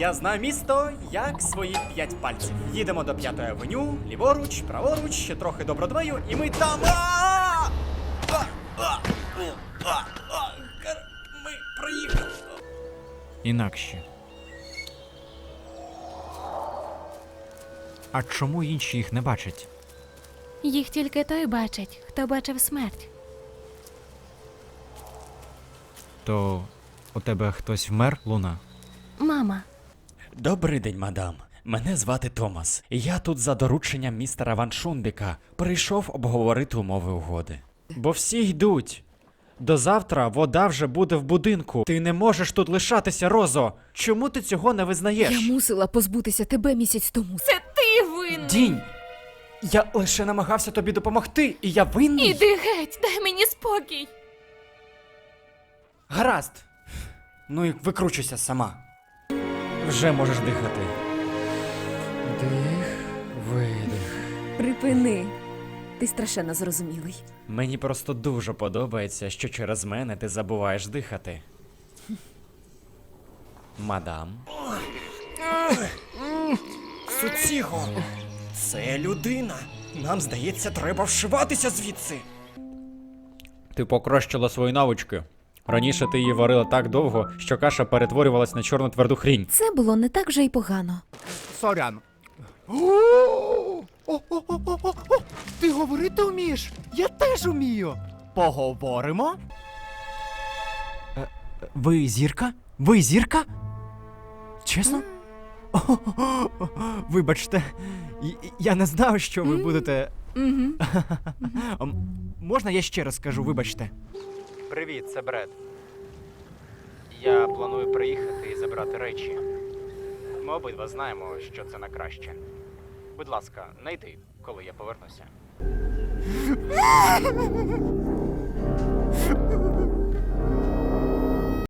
Я знаю місто як свої п'ять пальців. Їдемо до п'ятої авеню, ліворуч, праворуч, ще трохи до Бродвею, і ми там. Ми проїхали. Інакше. А чому інші їх не бачать? Їх тільки той бачить, хто бачив смерть. То у тебе хтось вмер, Луна? Мама, Добрий день, мадам. Мене звати Томас. Я тут за дорученням містера Ван Шундика прийшов обговорити умови угоди. Бо всі йдуть. До завтра вода вже буде в будинку. Ти не можеш тут лишатися, Розо. Чому ти цього не визнаєш? Я мусила позбутися тебе місяць тому. це ти винний! Дінь! Я лише намагався тобі допомогти, і я винний. Іди геть, дай мені спокій. Гаразд. Ну і викручуйся сама. Вже можеш дихати. Дих, видих. Припини. Ти страшенно зрозумілий. Мені просто дуже подобається, що через мене ти забуваєш дихати. Мадам. Суціго, це людина. Нам здається, треба вшиватися звідси. Ти покращила свої навички. Раніше ти її варила так довго, що каша перетворювалась на чорну тверду хрінь. Це було не так вже й погано. Сорян. Ти говорити вмієш? Я теж вмію. Поговоримо? Ви зірка? Ви зірка? Чесно? Вибачте, я не знав, що ви будете. Можна я ще раз скажу, вибачте. Привіт, це Бред. Я планую приїхати і забрати речі. Ми обидва знаємо, що це на краще. Будь ласка, не коли я повернуся.